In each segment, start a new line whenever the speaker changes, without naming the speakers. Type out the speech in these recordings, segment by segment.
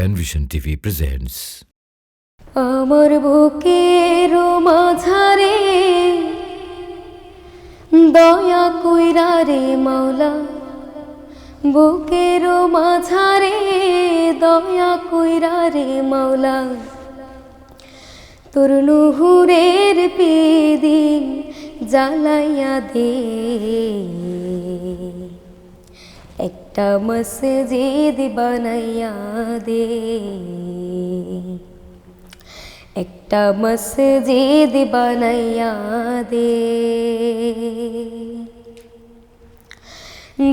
Penvision TV presents
আমার বুকের মাঝারে দয়া কইরা রে মাওলা, বুকের মাঝারে দয়া কইরা রে মাওলা। তোর নুহুরের পেদিন জ্বালাইয়া দে। একটা মসজিদ বানাইয়া দে একটা মসজিদ বানাইয়া দে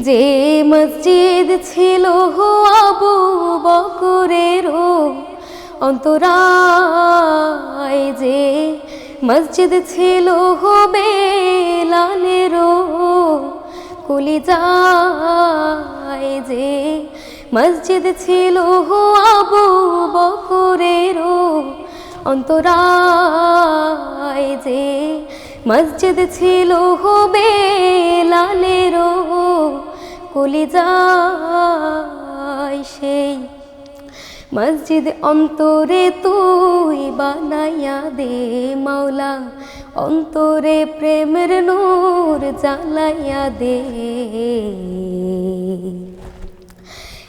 যে মসজিদ ছিল হো আবু বকরেরও অন্তরায় যে মসজিদ ছিল হো বেলালেরও কলিজায় যে মসজিদ ছিল হো আবু বকরেরও অন্তরায় যে মসজিদ ছিল হো বেলালেরও কলিজায় সেই মসজিদ অন্তরে তুই বানাইয়া দে মাওলা, অন্তরে প্রেমের নূর জ্বালাইয়া দে।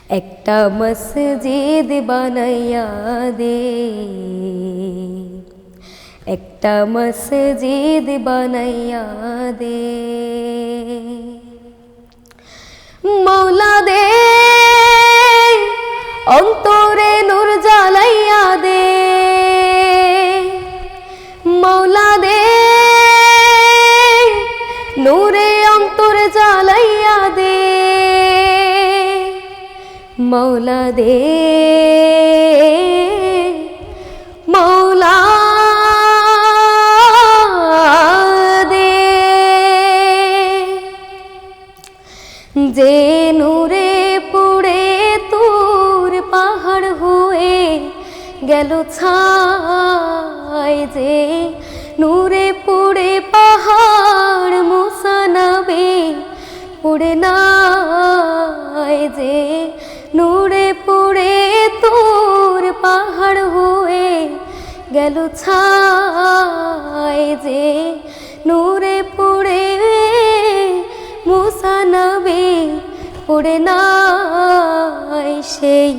একটা মসজিদ বানাইয়া দে। একটা মসজিদ বানাইয়া দে। মৌলা দে মৌলা দে মৌলা দে যে নূরে পুড়ে তোর পাহাড় হয়ে গেল ছাই, যে নূরে পুড়ে পাহাড় মুসানাবে পুড়ে নাই, যে নূরে পুড়ে তোর পাহাড় হয়ে গেল ছাই যে নূরে পুড়ে মুসানবে পড়ে নাই সেই।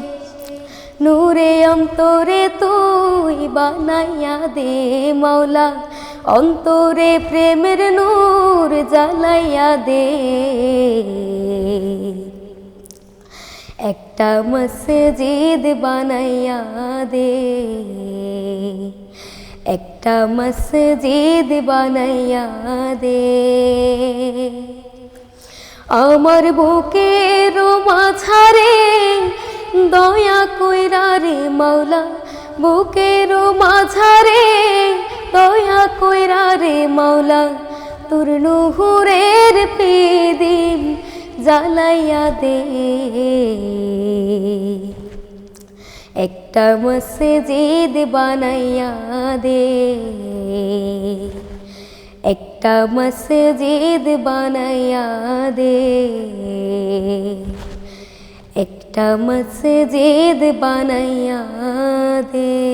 নূরে অন্তরে তুই বানাইয়া দে মাওলা, অন্তরে প্রেমের নূর জ্বালাইয়া দে। একটা মসজিদ বানাইয়া দে। একটা মসজিদ বানাইয়া দে। আমার বুকের মাঝারে দয়া কইরা রে মাওলা, বুকের মাঝারে দয়া কইরা রে মাওলা, তোর নুহুরের পেদিন জ্বালাইয়া দে। একটা মসজিদ বানাইয়া দে। একটা মসজিদ বানাইয়া দে। একটা মসজিদ বানাইয়া দে।